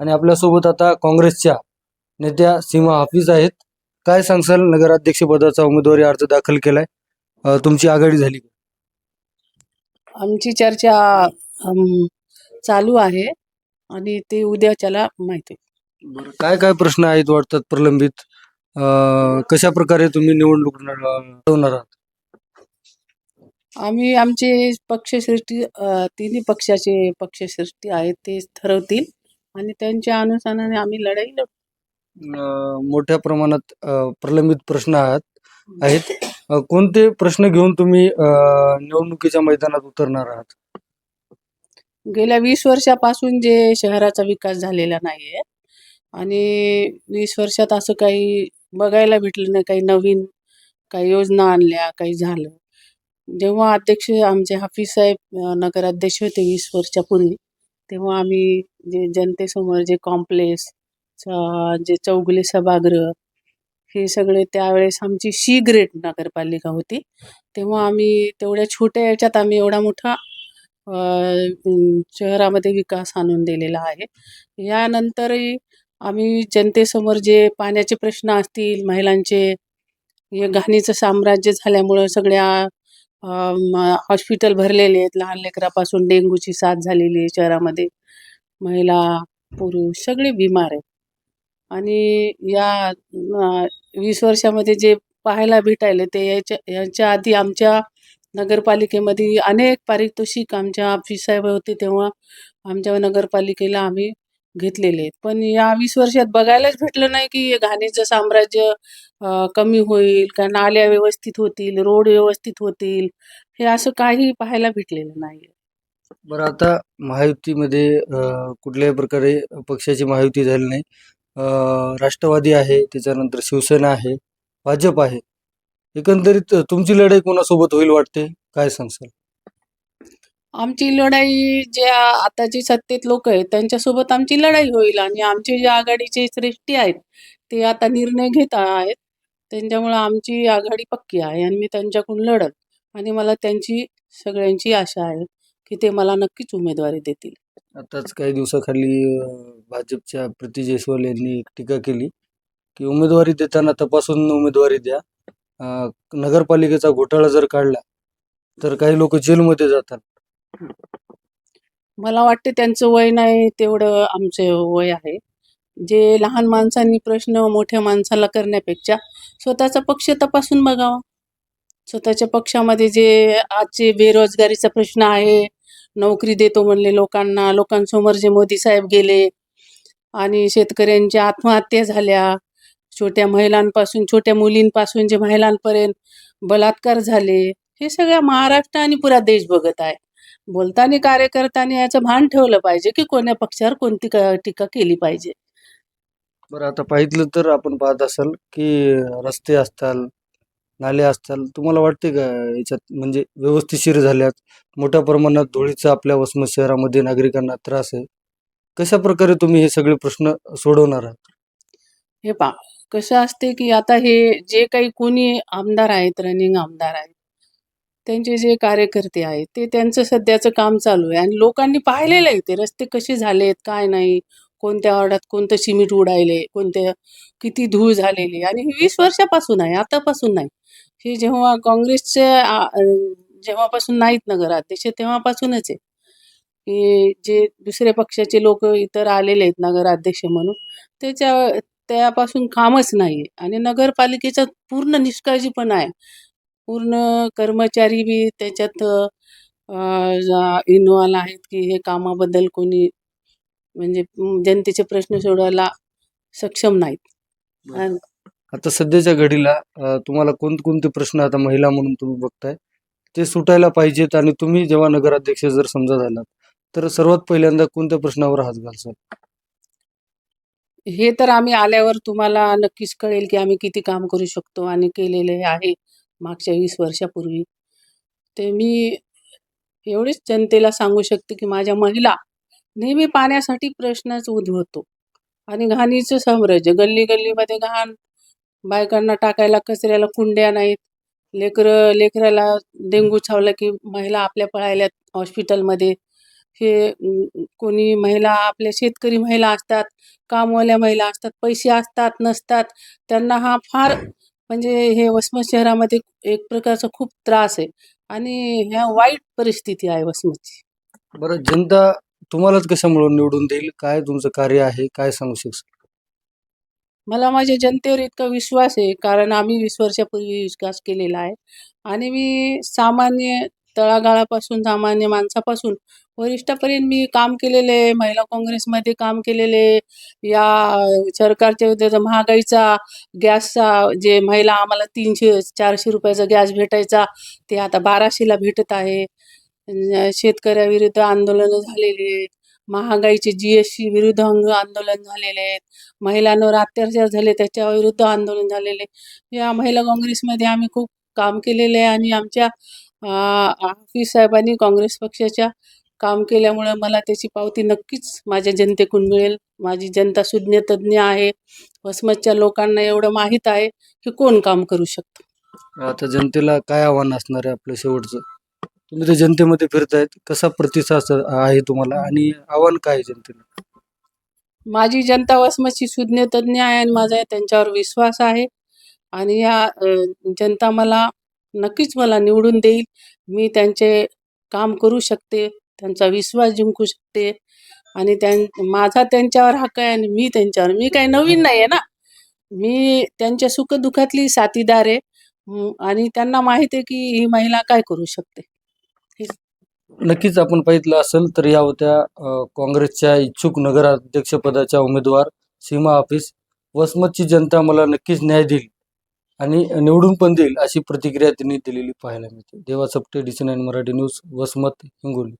आणि आपल्यासोबत आता काँग्रेसच्या नेत्या सीमा हाफिज आहेत. काय सांगसाल नगराध्यक्ष पदाचा उमेदवारी अर्ज दाखल केलाय? अ, तुमची आघाडी झाली? आमची चर्चा अम, चालू आहे आणि ते उद्याच्याला माहिती बरं काय काय प्रश्न आहेत वाटतात प्रलंबित? अ, कशा प्रकारे तुम्ही निवडणूक लढवणार आहात? आम्ही आमचे पक्षश्रेष्ठी अ, तिन्ही पक्षाचे पक्षश्रेष्ठी आहेत ते ठरवतील. आणि त्यांच्या अनुसाराने आम्ही लढाई लढू अ, मोठ्या प्रमाणात अ, प्रलंबित प्रश्न आहात. आहेत. अ, कोणते प्रश्न घेऊन तुम्ही अ, निवडणुकीच्या मैदानात उतरणार आहात? गेल्या वीस वर्षापासून जे शहराचा विकास झालेला नाहीये आणि वीस वर्षात असं काही बघायला भेटलं नाही. काही नवीन काही योजना आणल्या काही झालं. जेव्हा अध्यक्ष आमचे हाफिज साहेब अ, नगराध्यक्ष होते वीस वर्षापूर्वी तेव्हा आम्ही जे जनतेसमोर जे कॉम्प्लेक्स जे चौगुले सभागृह हे सगळे त्यावेळेस आमची शी ग्रेड नगरपालिका होती. तेव्हा आम्ही तेवढ्या छोट्या याच्यात आम्ही एवढा मोठा शहरामध्ये विकास आणून दिलेला आहे. यानंतरही आम्ही जनतेसमोर जे पाण्याचे प्रश्न असतील महिलांचे हे घाणीचं साम्राज्य झाल्यामुळं सगळ्या हॉस्पिटल भरलेले आहेत. लहान लेकरापासून डेंग्यूची साथ झालेली आहे शहरामध्ये. महिला पुरुष सगळे बिमार आहेत. आणि या वीस वर्षामध्ये जे पाहायला भेटायले ते याच्या याच्या आधी आमच्या नगरपालिकेमध्ये अनेक पारितोषिक आमच्या ऑफिस साहेब होते तेव्हा आमच्या नगरपालिकेला आम्ही घेतलेले आहेत. पण या वीस वर्षात बघायलाच भेटलं नाही की घाणीचं साम्राज्य कमी होईल का नाल्या व्यवस्थित होतील रोड व्यवस्थित होतील हे असं काही पाहायला भेटलेलं नाही बरं आता महायुतीमध्ये कुठल्याही प्रकारे पक्षाची महायुती झाली नाही. राष्ट्रवादी आहे त्याच्यानंतर शिवसेना आहे भाजप आहे. एकंदरीत तुमची लढाई कोणासोबत होईल वाटते? काय सांगसाल आमची लढाई ज्या आताची सत्तेत लोक आहेत त्यांच्यासोबत आमची लढाई होईल आणि आमचे जे आघाडीचे श्रेष्ठी आहेत ते आता निर्णय घेत आहेत. त्यांच्यामुळं आमची आघाडी पक्की आहे आणि मी त्यांच्याकडून लढत आणि मला त्यांची सगळ्यांची आशा आहे की ते मला नक्कीच उमेदवारी देतील. आताच काही दिवसाखाली भाजपच्या प्रीती जयस्वाल यांनी एक टीका केली की उमेदवारी देताना तपासून उमेदवारी द्या. नगरपालिकेचा घोटाळा जर काढला तर काही लोक जेलमध्ये जातात. मला वाटते त्यांचं वय नाही तेवढं आमचं वय आहे. जे लहान माणसांनी प्रश्न मोठ्या माणसाला करण्यापेक्षा स्वतःचा पक्ष तपासून बघावा. स्वतःच्या पक्षामध्ये जे आजचे बेरोजगारीचा प्रश्न आहे नोकरी देतो म्हणले लोकांना लोकांसमोर जे मोदी साहेब गेले आणि शेतकऱ्यांच्या आत्महत्या झाल्या छोट्या महिलांपासून छोट्या मुलींपासून जे महिलांपर्यंत बलात्कार झाले हे सगळ्या महाराष्ट्र आणि पुरा देश बघत आहे. बोलताना कार्यकर्त्यांनी याचं भान ठेवलं पाहिजे की कोण्या पक्षावर कोणती टीका केली पाहिजे. बरं आता पाहितलं तर आपण पाहत असाल की रस्ते असताल नाले असताल तुम्हाला वाटते का याच्यात म्हणजे व्यवस्थिशीर झाल्यात? मोठ्या प्रमाणात धुळीचा आपल्या वसमत शहरामध्ये नागरिकांना त्रास आहे. कशा प्रकारे तुम्ही हे सगळे प्रश्न सोडवणार आहात? हे पा कसं असते की आता हे जे काही कोणी आमदार आहेत रनिंग आमदार आहेत त्यांचे जे कार्यकर्ते आहेत ते त्यांचं सध्याचं काम चालू आहे. आणि लोकांनी पाहिलेलं आहे ते रस्ते कसे झालेत काय नाही कोणत्या वार्डात कोणतं सिमेंट उडायले कोणत्या किती धूळ झालेली. आणि हे वीस वर्षापासून आहे आतापासून नाही. हे जेव्हा काँग्रेसचे जेव्हापासून नाहीत नगराध्यक्ष तेव्हापासूनच आहे. की जे दुसऱ्या पक्षाचे लोक इतर आलेले आहेत नगराध्यक्ष म्हणून त्याच्या त्यापासून कामच नाही आणि नगरपालिकेचा पूर्ण निष्काळजीपणा आहे. पूर्ण कर्मचारी बी त्याच्यात इन्व्हॉल्व आहेत की हे कामाबद्दल कोणी म्हणजे जनतेचे प्रश्न सोडवायला सक्षम नाहीत. आणि आता सध्याच्या घडीला अ, तुम्हाला कोणकोणते प्रश्न आता महिला म्हणून तुम्ही बघताय? ते सुटायला पाहिजेत आणि तुम्ही जेव्हा नगराध्यक्ष जर समजा झालात तर सर्वात पहिल्यांदा कोणत्या प्रश्नावर हात घालसाल? हे तर आम्ही आल्यावर तुम्हाला नक्कीच कळेल की आम्ही किती काम करू शकतो आणि केलेले आहे. मागच्या वीस वर्षापूर्वी. ते मी एवढीच जनतेला सांगू शकते की माझ्या महिला नेहमी पाण्यासाठी प्रश्नच उद्भवतो. आणि घाणीचं साम्राज्य गल्ली गल्लीमध्ये घाण बायकांना टाकायला कचऱ्याला कुंड्या नाहीत. लेकरं लेकराला डेंगू छावला की महिला आपल्या पळायल्यात हॉस्पिटलमध्ये. हे कोणी महिला आपल्या शेतकरी महिला असतात कामवाल्या महिला असतात पैसे असतात नसतात. त्यांना हा फार म्हणजे हे वसमत शहरामध्ये एक प्रकारचा खूप त्रास आहे. आणि ह्या वाईट परिस्थिती आहे वसमतची. बरं जनता तुम्हालाच कशामुळे निवडून देईल? काय तुमचं कार्य आहे? काय सांगू शकता? मला माझ्या जनतेवर इतका विश्वास आहे कारण आम्ही वीस वर्षापूर्वी विकास केलेला आहे. आणि मी सामान्य तळागाळापासून सामान्य माणसापासून. वरिष्ठापर्यंत मी काम केलेले महिला काँग्रेसमध्ये काम केलेले या सरकारच्या विरुद्ध महागाईचा गॅसचा जे महिला आम्हाला तीनशे चारशे रुपयाचा गॅस भेटायचा ते आता बाराशेला भेटत आहे. शेतकऱ्याविरुद्ध आंदोलनं झालेली आहेत. महागाईचे जी एस टी विरुद्ध अंग आंदोलन झालेले आहेत. महिलांवर अत्याचार झाले त्याच्या विरुद्ध आंदोलन झालेले. या महिला काँग्रेसमध्ये आम्ही खूप काम केलेले आहे आणि आमच्या हाफिज साहेबांनी काँग्रेस पक्षाच्या काम केल्यामुळे मला त्याची पावती नक्कीच माझ्या जनतेकडून मिळेल. माझी जनता सुज्ञ तज्ज्ञ आहे. वसमतच्या लोकांना एवढं माहीत आहे की कोण काम करू शकतं. आता जनतेला काय आव्हान असणार आहे आपलं शेवटचं? तुम्ही तर जनतेमध्ये फिरतायत. कसा प्रतिसाद आहे तुम्हाला? आणि आव्हान काय आहे जनतेला? माझी जनता वसमतची सुज्ञ तज्ज्ञ आहे आणि माझा त्यांच्यावर विश्वास आहे. आणि या जनता मला नक्कीच मला निवडून देईल. मी त्यांचे काम करू शकते त्यांचा विश्वास जिंकू शकते आणि त्यां माझा त्यांच्यावर हक्क आहे आणि मी त्यांच्यावर. मी काही नवीन नाही आहे ना. मी त्यांच्या सुखदुःखातली साथीदार आहे. आणि त्यांना माहीत आहे की ही महिला काय करू शकते. नक्कीच आपण पाहितलं असेल तर या होत्या काँग्रेसच्या इच्छुक नगराध्यक्षपदाच्या उमेदवार सीमा ऑफिस वसमतची जनता मला नक्कीच न्याय देईल. आणि निवडून पण देईल अशी प्रतिक्रिया त्यांनी दिलेली पाहायला मिळते. देवा सप्टे D nine Marathi news Vasmat Hingoli.